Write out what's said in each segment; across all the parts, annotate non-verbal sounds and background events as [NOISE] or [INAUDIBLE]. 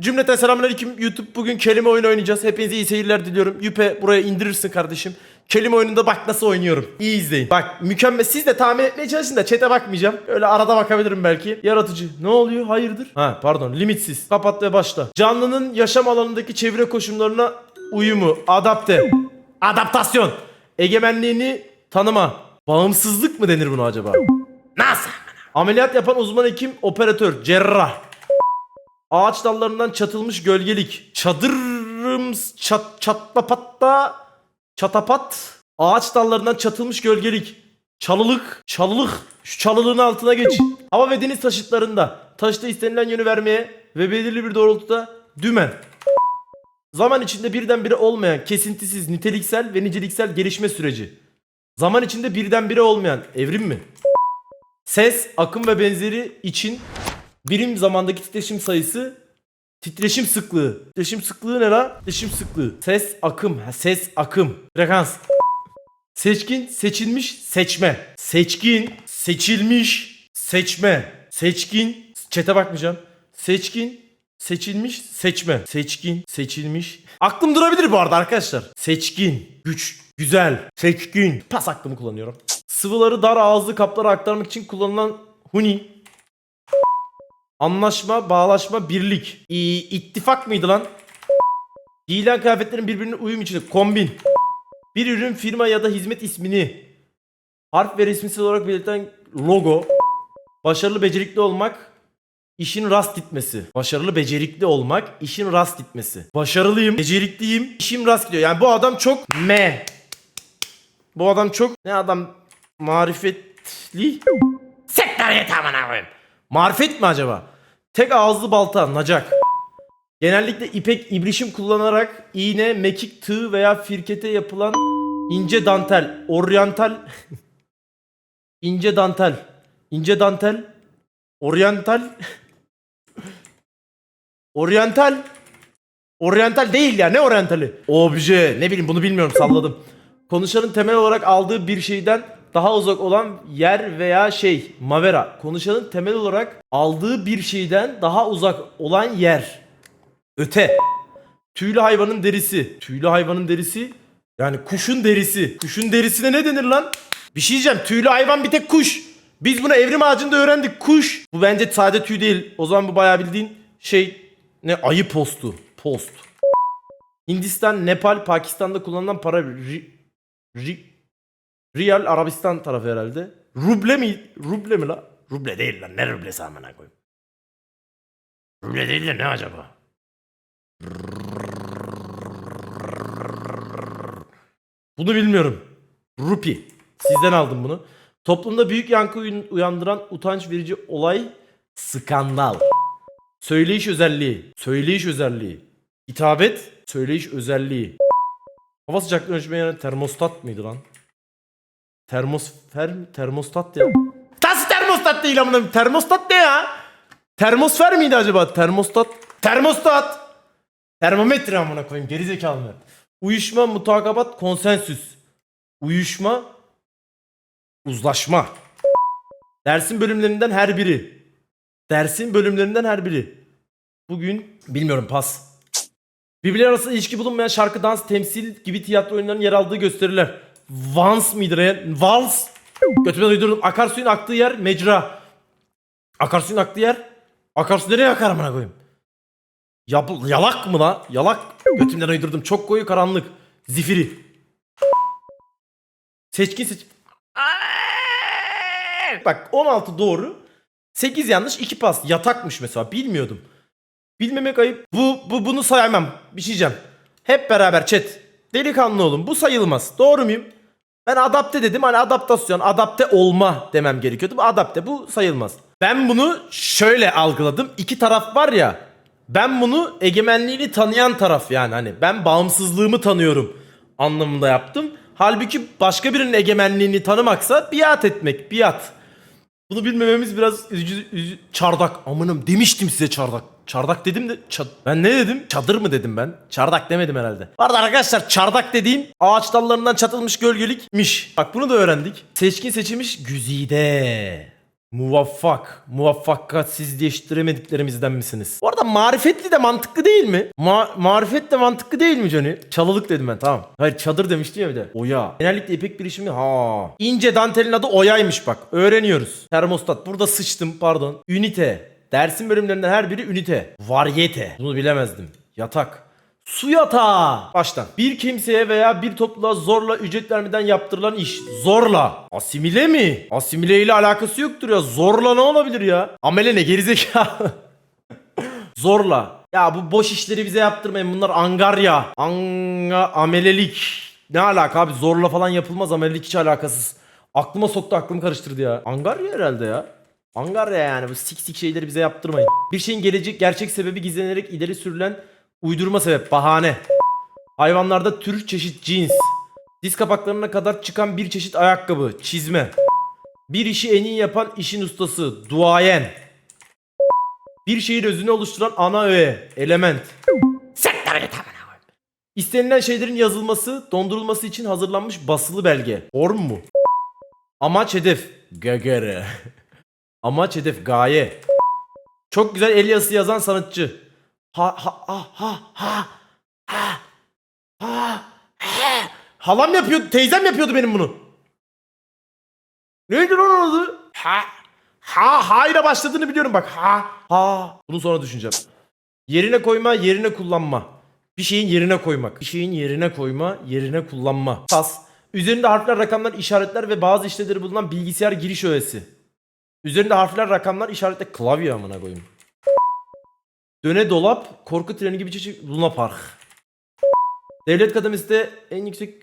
Cümleten selamünaleyküm YouTube. Bugün kelime oyunu oynayacağız. Hepinize iyi seyirler diliyorum. Yüpe buraya indirirsin kardeşim. Kelime oyununda bak nasıl oynuyorum. İyi izleyin. Bak mükemmel. Siz de tahmin etmeye çalışın da chat'e bakmayacağım. Öyle arada bakabilirim belki. Yaratıcı. Ne oluyor? Hayırdır? Ha pardon. Limitsiz. Kapat ve başla. Canlının yaşam alanındaki çevre koşullarına uyumu. Adapte. Adaptasyon. Egemenliğini tanıma. Bağımsızlık mı denir buna acaba? Nasıl? Ameliyat yapan uzman hekim, operatör, cerrah. Ağaç dallarından çatılmış gölgelik. Çadırım çat çatlapatta çatapat. Ağaç dallarından çatılmış gölgelik. Çalılık, çalılık. Şu çalılığın altına geç. Hava ve deniz taşıtlarında taşıta istenilen yönü vermeye ve belirli bir doğrultuda dümen. Zaman içinde birdenbire olmayan, kesintisiz, niteliksel ve niceliksel gelişme süreci. Zaman içinde birdenbire olmayan evrim mi? Ses, akım ve benzeri için birim zamandaki titreşim sayısı titreşim sıklığı. Titreşim sıklığı ne la? Titreşim sıklığı. Ses, akım. Ha, ses, akım. Frekans. Seçkin, seçilmiş, seçme. Seçkin, seçilmiş, seçme. Seçkin, çete bakmayacağım. Seçkin, seçilmiş, seçme. Seçkin, seçilmiş. Aklım durabilir bu arada arkadaşlar. Seçkin, güç, güzel, seçkin. Pas aklımı kullanıyorum. Sıvıları dar ağızlı kaplara aktarmak için kullanılan huni. Anlaşma, bağlaşma, birlik. İ- ittifak mıydı lan? Giyilen kıyafetlerin birbirine uyum içinde. Kombin. Bir ürün, firma ya da hizmet ismini harf ve resmisi olarak belirten logo. Başarılı, becerikli olmak. işin rast gitmesi. Başarılı, becerikli olmak. işin rast gitmesi. Başarılıyım, becerikliyim. işim rast gidiyor. Yani bu adam çok me. Bu adam çok ne adam marifetli. Sekler amına koyayım. Marifet mi acaba? Tek ağızlı balta, nacak. Genellikle ipek ibrişim kullanarak iğne, mekik, tığ veya firkete yapılan ince dantel, oryantal [LAUGHS] ince dantel, ince dantel, oryantal [LAUGHS] oryantal oryantal değil ya ne oryantali? Obje ne bileyim bunu bilmiyorum salladım. Konuşanın temel olarak aldığı bir şeyden daha uzak olan yer veya şey. Mavera. Konuşanın temel olarak aldığı bir şeyden daha uzak olan yer. Öte. Tüylü hayvanın derisi. Tüylü hayvanın derisi. Yani kuşun derisi. Kuşun derisine ne denir lan? Bir şey diyeceğim. Tüylü hayvan bir tek kuş. Biz bunu evrim ağacında öğrendik. Kuş. Bu bence sade tüy değil. O zaman bu bayağı bildiğin şey ne ayı postu. Post. Hindistan, Nepal, Pakistan'da kullanılan para ri, ri, Real Arabistan tarafı herhalde. Ruble mi? Ruble mi la? Ruble değil lan. Ne rublesi amına koyayım. Ruble değil de ne acaba? Bunu bilmiyorum. Rupi. Sizden aldım bunu. Toplumda büyük yankı uyan- uyandıran utanç verici olay skandal. Söyleyiş özelliği. Söyleyiş özelliği. Hitabet. Söyleyiş özelliği. Hava sıcaklığını ölçmeye termostat mıydı lan? Termosfer mi? Termostat ya. Nasıl termostat değil amına? Termostat ne ya? Termosfer miydi acaba? Termostat. Termostat. Termometre amına koyayım gerizekalı mı? Uyuşma, mutakabat, konsensüs. Uyuşma, uzlaşma. Dersin bölümlerinden her biri. Dersin bölümlerinden her biri. Bugün bilmiyorum pas. Birbirleri arasında ilişki bulunmayan şarkı, dans, temsil gibi tiyatro oyunlarının yer aldığı gösteriler. Vans mıydı? re- Vals. Götümden uydurdum. Akarsuyun aktığı yer mecra. Akarsuyun aktığı yer. Akarsu nereye akar amına koyayım? Yap yalak mı la? Yalak. Götümden uydurdum. Çok koyu karanlık. Zifiri. Seçkin seç... Bak 16 doğru. 8 yanlış 2 pas. Yatakmış mesela. Bilmiyordum. Bilmemek ayıp. Bu, bu bunu sayamam. Bir şey diyeceğim. Hep beraber chat. Delikanlı olun. Bu sayılmaz. Doğru muyum? Ben adapte dedim. Hani adaptasyon, adapte olma demem gerekiyordu. Bu adapte. Bu sayılmaz. Ben bunu şöyle algıladım. İki taraf var ya. Ben bunu egemenliğini tanıyan taraf yani. Hani ben bağımsızlığımı tanıyorum anlamında yaptım. Halbuki başka birinin egemenliğini tanımaksa biat etmek. Biat. Bunu bilmememiz biraz üzücü, üzü- çardak. Amanım demiştim size çardak. Çardak dedim de ça- ben ne dedim? Çadır mı dedim ben? Çardak demedim herhalde. Bu arada arkadaşlar çardak dediğim ağaç dallarından çatılmış gölgelikmiş. Bak bunu da öğrendik. Seçkin seçilmiş güzide. Muvaffak, muvaffaksizleştiremediklerimizden misiniz? Bu arada marifetli de mantıklı değil mi? Ma marifet de mantıklı değil mi Johnny? Çalılık dedim ben tamam. Hayır çadır demiştim ya bir de. Oya. Genellikle ipek birişimi ha. İnce dantelin adı oyaymış bak. Öğreniyoruz. Termostat. Burada sıçtım pardon. Ünite. Dersin bölümlerinden her biri ünite. Varyete. Bunu bilemezdim. Yatak. Su yatağı. Baştan. Bir kimseye veya bir topluluğa zorla ücret vermeden yaptırılan iş. Zorla. Asimile mi? Asimile ile alakası yoktur ya. Zorla ne olabilir ya? Amele ne gerizekalı. [LAUGHS] zorla. Ya bu boş işleri bize yaptırmayın. Bunlar angarya. Anga amelelik. Ne alaka abi? Zorla falan yapılmaz. Amelelik hiç alakasız. Aklıma soktu aklımı karıştırdı ya. Angarya herhalde ya. Angarya yani bu sik sik şeyleri bize yaptırmayın. Bir şeyin gelecek gerçek sebebi gizlenerek ileri sürülen uydurma sebep bahane. Hayvanlarda tür çeşit cins. Diz kapaklarına kadar çıkan bir çeşit ayakkabı, çizme. Bir işi en iyi yapan işin ustası, duayen. Bir şeyin özünü oluşturan ana öğe, element. İstenilen şeylerin yazılması, dondurulması için hazırlanmış basılı belge. Form mu? Amaç hedef. Gagara. Amaç hedef gaye. Çok güzel el yazısı yazan sanatçı. Ha ha ha ha ha ha ha ha Halam yapıyordu, teyzem yapıyordu benim bunu. Neydi lan onun adı? Ha ha ha ile başladığını biliyorum bak. Ha ha. Bunu sonra düşüneceğim. Yerine koyma, yerine kullanma. Bir şeyin yerine koymak. Bir şeyin yerine koyma, yerine kullanma. Pas. Üzerinde harfler, rakamlar, işaretler ve bazı işlevleri bulunan bilgisayar giriş öğesi. Üzerinde harfler, rakamlar, işaretler, klavye amına koyayım. Döne dolap, korku treni gibi çeşit Luna Park. Devlet kademesinde en yüksek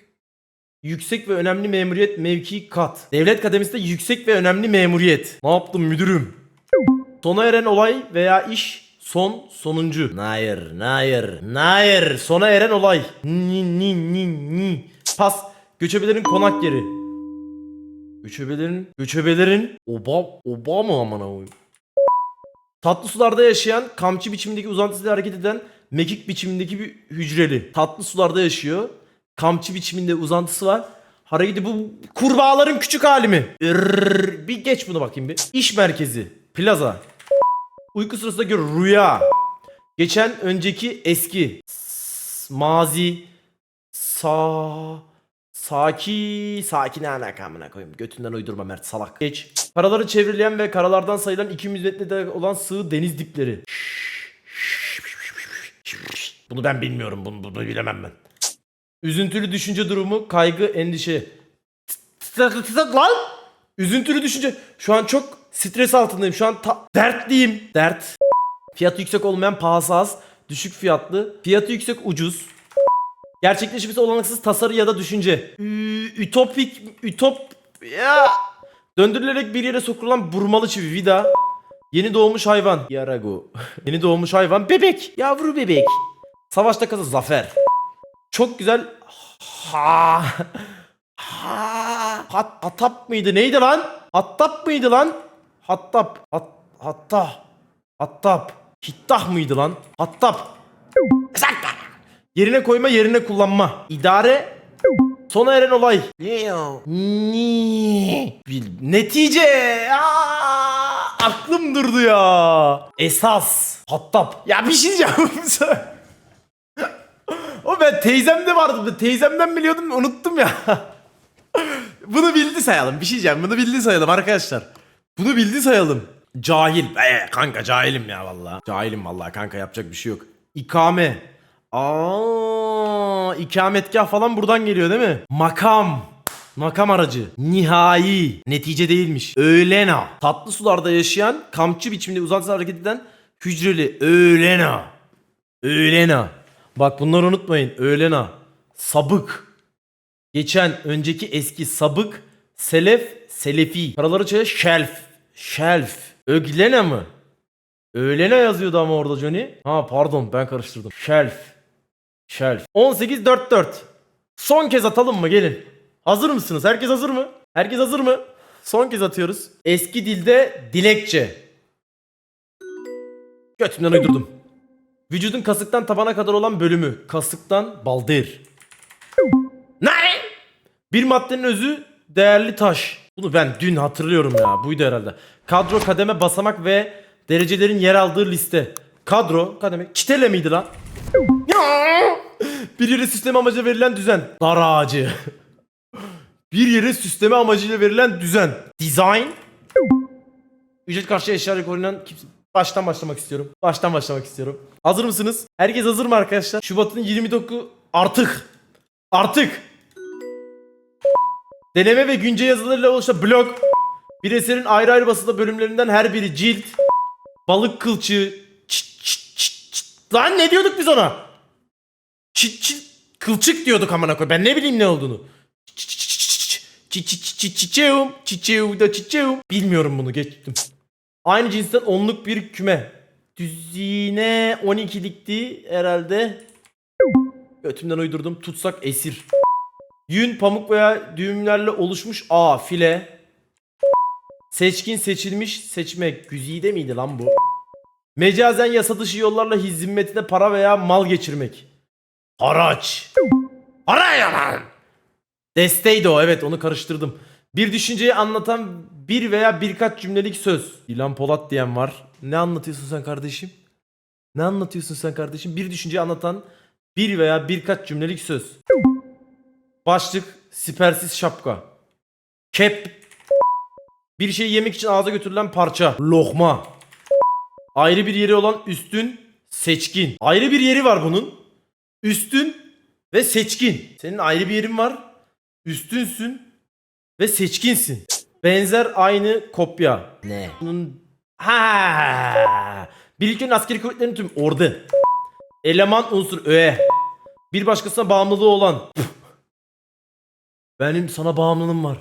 yüksek ve önemli memuriyet mevki kat. Devlet kademesinde yüksek ve önemli memuriyet. Ne yaptım müdürüm? Sona eren olay veya iş son sonuncu. Hayır, hayır, hayır. Sona eren olay. Ni ni ni ni. Pas. Göçebelerin konak yeri. Göçebelerin göçebelerin oba oba mı amına koyayım? Tatlı sularda yaşayan, kamçı biçimindeki uzantısıyla hareket eden, mekik biçimindeki bir hücreli. Tatlı sularda yaşıyor. Kamçı biçiminde uzantısı var. Hareketi bu kurbağaların küçük hali mi? Irrrr, bir geç bunu bakayım bir. İş merkezi. Plaza. Uyku sırasındaki rüya. Geçen önceki eski. S- mazi. Sa Saki Saki ne alaka amına koyayım? Götünden uydurma Mert salak. Geç. Karaları çevreleyen ve karalardan sayılan 200 metrede olan sığ deniz dipleri. Bunu ben bilmiyorum. Bunu, bunu bilemem ben. Üzüntülü düşünce durumu kaygı endişe. Lan! Üzüntülü düşünce. Şu an çok stres altındayım. Şu an ta- dertliyim. Dert. Fiyatı yüksek olmayan pahası az. Düşük fiyatlı. Fiyatı yüksek ucuz Gerçekleşmesi olanaksız tasarı ya da düşünce. Ü- ütopik, ütop... Ya. Döndürülerek bir yere sokulan burmalı çivi, vida. Yeni doğmuş hayvan. Yarago. [LAUGHS] Yeni doğmuş hayvan. Bebek. Yavru bebek. Savaşta kazı zafer. Çok güzel. Ha. Ha. Hat, hatap mıydı? Neydi lan? Hattap mıydı lan? Hattap. Hat, hatta. Hattap. Hittah mıydı lan? Hattap. Yerine koyma, yerine kullanma. İdare sona eren olay. Ni- Bil- Netice. Aa, aklım durdu ya. Esas. Hattab. Ya bir şey diyeceğim. [LAUGHS] o ben teyzemde vardı. Teyzemden biliyordum unuttum ya. [LAUGHS] Bunu bildi sayalım. Bir şey diyeceğim. Bunu bildi sayalım arkadaşlar. Bunu bildi sayalım. Cahil. Ee, kanka cahilim ya vallahi. Cahilim vallahi kanka yapacak bir şey yok. İkame. Aa, ikametgah falan buradan geliyor değil mi? Makam. Makam aracı. Nihai. Netice değilmiş. Öğlena. Tatlı sularda yaşayan, kamçı biçiminde uzantısal hareket eden hücreli. Öğlena. Öğlena. Bak bunları unutmayın. Öğlena. Sabık. Geçen, önceki eski sabık, selef, selefi. Paraları çaya şelf. Şelf. Öglena mı? Öğlene yazıyordu ama orada Johnny. Ha pardon ben karıştırdım. Shelf. Shelf. 18-4-4. Son kez atalım mı gelin. Hazır mısınız? Herkes hazır mı? Herkes hazır mı? Son kez atıyoruz. Eski dilde dilekçe. Götümden uydurdum. Vücudun kasıktan tabana kadar olan bölümü. Kasıktan baldır. Ne? Bir maddenin özü değerli taş. Bunu ben dün hatırlıyorum ya. Buydu herhalde. Kadro, kademe, basamak ve derecelerin yer aldığı liste. Kadro, kademe. Çitele miydi lan? Bir yere süsleme amacıyla verilen düzen. Dar ağacı. Bir yere süsleme amacıyla verilen düzen. Design. Ücret karşı eşya korunan kimse... Baştan başlamak istiyorum. Baştan başlamak istiyorum. Hazır mısınız? Herkes hazır mı arkadaşlar? Şubat'ın 29 artık. Artık. Deneme ve güncel yazılarıyla oluşan blog. Bir eserin ayrı ayrı basılı bölümlerinden her biri cilt. Balık kılçığı. Lan ne diyorduk biz ona? Çıt çıt. Kılçık diyorduk amına koy. Ben ne bileyim ne olduğunu. Çiçeğim. Çiçeğim da çiçeğim. Bilmiyorum bunu geçtim. Aynı cinsten onluk bir küme. Düzine 12'likti herhalde. Götümden uydurdum. Tutsak esir. Yün, pamuk veya düğümlerle oluşmuş A file. Seçkin seçilmiş seçmek. Güzide miydi lan bu? Mecazen yasa dışı yollarla hizmetine para veya mal geçirmek. Haraç. Haraç lan. Desteydi o evet onu karıştırdım. Bir düşünceyi anlatan bir veya birkaç cümlelik söz. İlan Polat diyen var. Ne anlatıyorsun sen kardeşim? Ne anlatıyorsun sen kardeşim? Bir düşünceyi anlatan bir veya birkaç cümlelik söz. Başlık sipersiz şapka. Kep. Bir şeyi yemek için ağza götürülen parça. Lokma. Ayrı bir yeri olan üstün seçkin. Ayrı bir yeri var bunun. Üstün ve seçkin. Senin ayrı bir yerin var. Üstünsün ve seçkinsin. Benzer aynı kopya. Ne? Bunun ha. Bir ülkenin askeri kuvvetlerinin tüm ordu. Eleman unsur öğe. Bir başkasına bağımlılığı olan. Benim sana bağımlılığım var.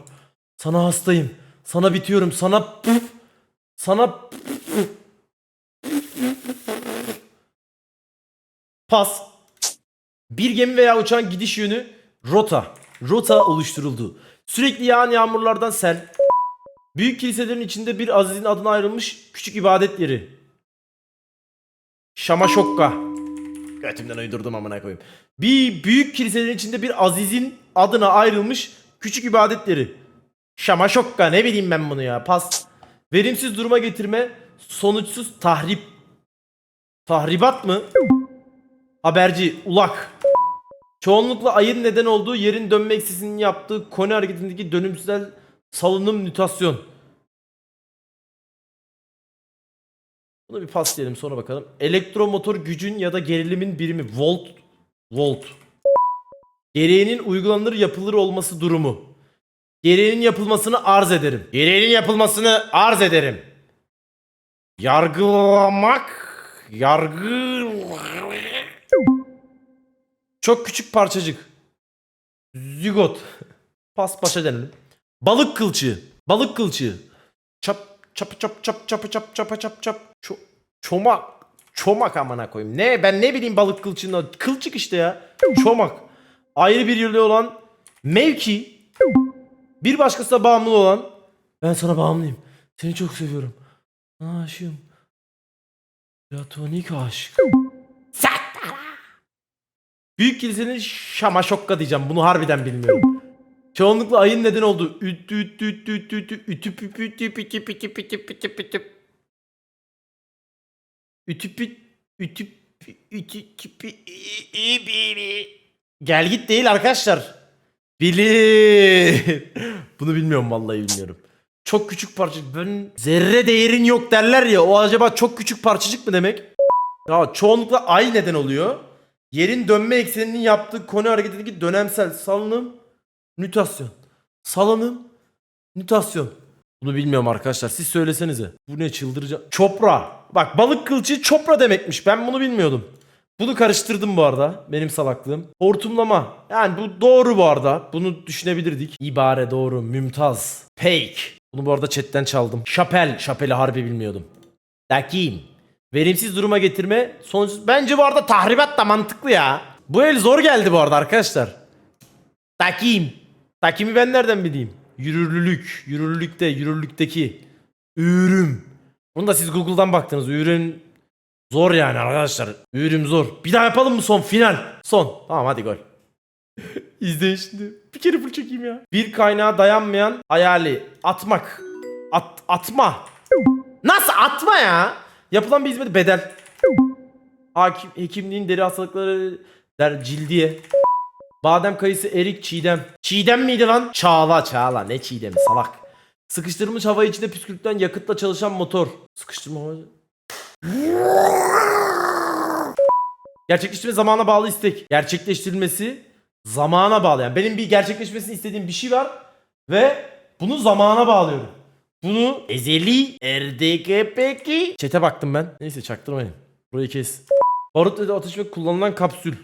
Sana hastayım. Sana bitiyorum. Sana sana pas. Bir gemi veya uçağın gidiş yönü rota. Rota oluşturuldu. Sürekli yağan yağmurlardan sel. Büyük kiliselerin içinde bir azizin adına ayrılmış küçük ibadet yeri. Şamaşokka. Götümden uydurdum amına koyayım. Bir büyük kiliselerin içinde bir azizin adına ayrılmış küçük ibadetleri. Şamaşokka ne bileyim ben bunu ya. Pas. Verimsiz duruma getirme, sonuçsuz tahrip. Tahribat mı? Haberci, ulak. Çoğunlukla ayın neden olduğu yerin dönme eksisinin yaptığı konu hareketindeki dönümsel salınım nütasyon. Buna bir pas diyelim sonra bakalım. Elektromotor gücün ya da gerilimin birimi volt volt. Gereğinin uygulanır yapılır olması durumu. Gereğinin yapılmasını arz ederim. Gereğinin yapılmasını arz ederim. Yargılamak yargı çok küçük parçacık. Zigot. Pas başa denelim. Balık kılçığı. Balık kılçığı. Çap çap çap çap çap çap çap çap çap. Ço çomak. Çomak amına koyayım. Ne ben ne bileyim balık kılçığında. Kılçık işte ya. Çomak. Ayrı bir yerde olan mevki. Bir başkasına bağımlı olan. Ben sana bağımlıyım. Seni çok seviyorum. Aşığım. Platonik aşk. Büyük kilisenin şamaşokka diyeceğim. Bunu harbiden bilmiyorum. Çoğunlukla ayın neden olduğu. Ütü ütü ütü ütü ütü ütü pü pü pü pü pü pü pü. Ütü pü ütü pü ütü tü pü i- i- bi- bi. Gel git değil arkadaşlar. Bilir. Bunu bilmiyorum vallahi bilmiyorum. Çok küçük parça. Ben zerre değerin yok derler ya. O acaba çok küçük parçacık mı demek? Ya çoğunlukla ay neden oluyor. Yerin dönme ekseninin yaptığı konu hareketindeki dönemsel salınım nütasyon. Salınım nütasyon. Bunu bilmiyorum arkadaşlar. Siz söylesenize. Bu ne çıldıracağım. Çopra. Bak balık kılçığı çopra demekmiş. Ben bunu bilmiyordum. Bunu karıştırdım bu arada. Benim salaklığım. Hortumlama. Yani bu doğru bu arada. Bunu düşünebilirdik. İbare doğru. Mümtaz. Fake. Bunu bu arada chatten çaldım. Şapel. Şapeli harbi bilmiyordum. Dakim. Verimsiz duruma getirme. Sonuç bence bu arada tahribat da mantıklı ya. Bu el zor geldi bu arada arkadaşlar. Takim. Takimi ben nereden bileyim? Yürürlülük. Yürürlülükte. Yürürlükteki. Ürüm. Bunu da siz Google'dan baktınız. Ürün zor yani arkadaşlar. Ürüm zor. Bir daha yapalım mı son final? Son. Tamam hadi gol. [LAUGHS] İzleyin şimdi. Bir kere full çekeyim ya. Bir kaynağa dayanmayan hayali. Atmak. At, atma. Nasıl atma ya? Yapılan bir hizmet bedel. Hakim, hekimliğin deri hastalıkları der cildiye. Badem kayısı erik çiğdem. Çiğdem miydi lan? Çağla çağla ne çiğdemi salak. Sıkıştırılmış hava içinde püskürtülen yakıtla çalışan motor. Sıkıştırma hava... Gerçekleştirme zamana bağlı istek. Gerçekleştirilmesi zamana bağlı. Yani benim bir gerçekleşmesini istediğim bir şey var ve bunu zamana bağlıyorum. Bunu ezeli RDKPK. Çete baktım ben. Neyse çaktırmayın. Burayı kes. Barut ve ateşlemek kullanılan kapsül.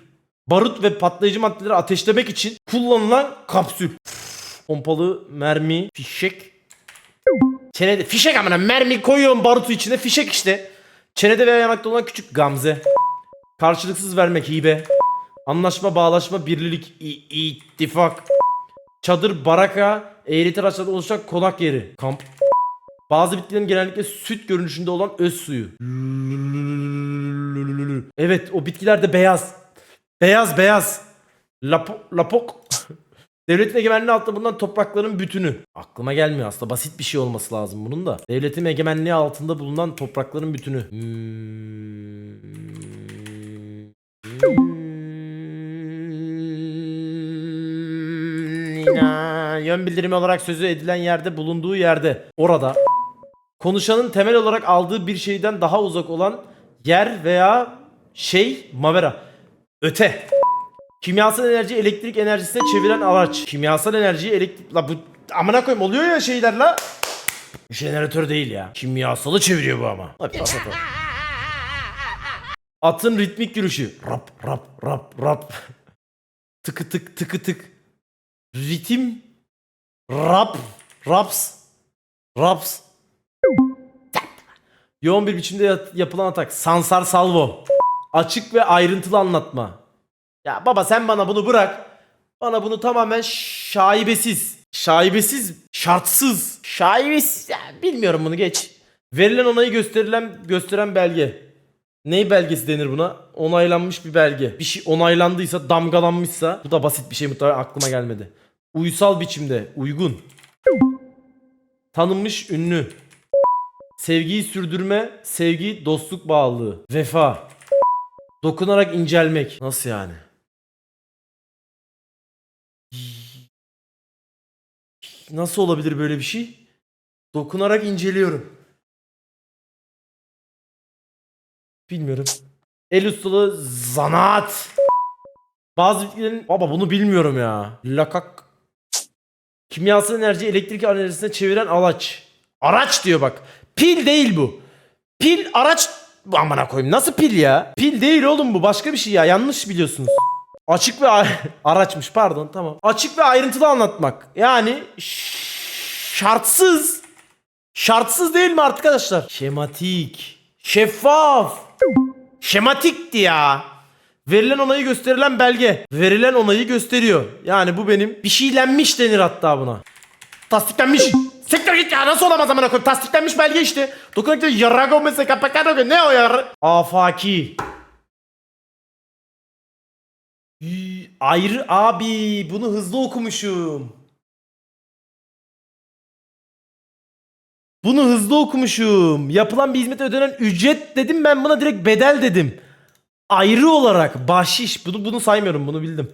Barut ve patlayıcı maddeleri ateşlemek için kullanılan kapsül. Pompalı mermi, fişek. Çenede fişek amına mermi koyuyorum barutu içine fişek işte. Çenede veya yanakta olan küçük gamze. Karşılıksız vermek hibe. Anlaşma, bağlaşma, birlik, ittifak. Çadır, baraka, eğreti araçlardan oluşan konak yeri. Kamp. Bazı bitkilerin genellikle süt görünüşünde olan öz suyu. Evet o bitkiler de beyaz. Beyaz beyaz. Lapo, lapok. Devletin egemenliği altında bulunan toprakların bütünü. Aklıma gelmiyor aslında basit bir şey olması lazım bunun da. Devletin egemenliği altında bulunan toprakların bütünü. Hmm, Yön bildirimi olarak sözü edilen yerde bulunduğu yerde. Orada. Konuşanın temel olarak aldığı bir şeyden daha uzak olan yer veya şey mavera. Öte. Kimyasal enerji elektrik enerjisine çeviren araç. Kimyasal enerjiyi elektrik... La bu amına koyayım oluyor ya şeyler la. Jeneratör değil ya. Kimyasalı çeviriyor bu ama. Hadi bas atalım. Atın ritmik yürüyüşü. Rap rap rap rap. tıkı tık tıkı tık. Ritim. Rap. Raps. Raps. Yoğun bir biçimde yapılan atak. Sansar salvo. Açık ve ayrıntılı anlatma. Ya baba sen bana bunu bırak. Bana bunu tamamen şaibesiz. Şaibesiz, şartsız. Şaibesiz. Ya bilmiyorum bunu geç. Verilen onayı gösterilen gösteren belge. Ney belgesi denir buna? Onaylanmış bir belge. Bir şey onaylandıysa, damgalanmışsa. Bu da basit bir şey muhtemelen aklıma gelmedi. Uysal biçimde, uygun. Tanınmış ünlü. Sevgiyi sürdürme, sevgi dostluk bağlılığı. Vefa. Dokunarak incelmek. Nasıl yani? Nasıl olabilir böyle bir şey? Dokunarak inceliyorum. Bilmiyorum. El ustalığı zanaat. Bazı bitkilerin... Baba bunu bilmiyorum ya. Lakak. Kimyasal enerji elektrik enerjisine çeviren araç. Araç diyor bak. Pil değil bu. Pil araç... Amına koyayım nasıl pil ya? Pil değil oğlum bu başka bir şey ya yanlış biliyorsunuz. Açık ve [LAUGHS] araçmış pardon tamam. Açık ve ayrıntılı anlatmak. Yani şartsız. Şartsız değil mi arkadaşlar? Şematik. Şeffaf. Şematikti ya. Verilen onayı gösterilen belge. Verilen onayı gösteriyor. Yani bu benim bir şeylenmiş denir hatta buna. Tasdiklenmiş. Siktir git ya nasıl olamaz amına koyayım. Tasdiklenmiş belge işte. Dokunakta yarago mesela kapakano ne o yar? Afaki. Yii, Ayrı abi bunu hızlı okumuşum. Bunu hızlı okumuşum. Yapılan bir hizmete ödenen ücret dedim ben buna direkt bedel dedim. Ayrı olarak bahşiş. Bunu bunu saymıyorum bunu bildim.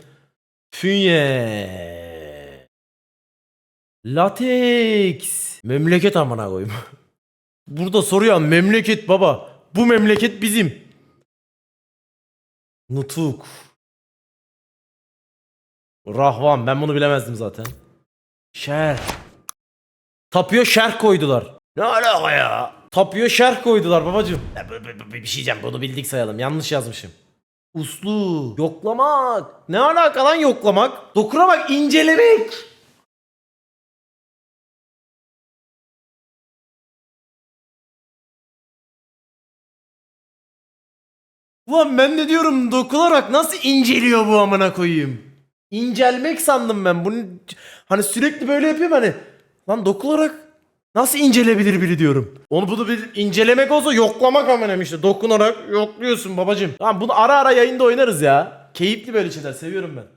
Fünye. Lateks. Memleket amına koyayım. [LAUGHS] Burada soruyor memleket baba. Bu memleket bizim. Nutuk. Rahvan ben bunu bilemezdim zaten. Şer. Tapıyor şerh koydular. Ne alaka ya? Tapıyor şerh koydular babacım. Bir şey diyeceğim bunu bildik sayalım. Yanlış yazmışım. Uslu. Yoklamak. Ne alaka lan yoklamak? Dokunamak, incelemek. Ulan ben de diyorum dokunarak nasıl inceliyor bu amına koyayım? İncelmek sandım ben. Bunu hani sürekli böyle yapayım hani. Lan dokunarak nasıl incelebilir biri diyorum. Onu bunu bir incelemek olsa yoklamak amına işte. Dokunarak yokluyorsun babacım. Tamam bunu ara ara yayında oynarız ya. Keyifli böyle şeyler seviyorum ben.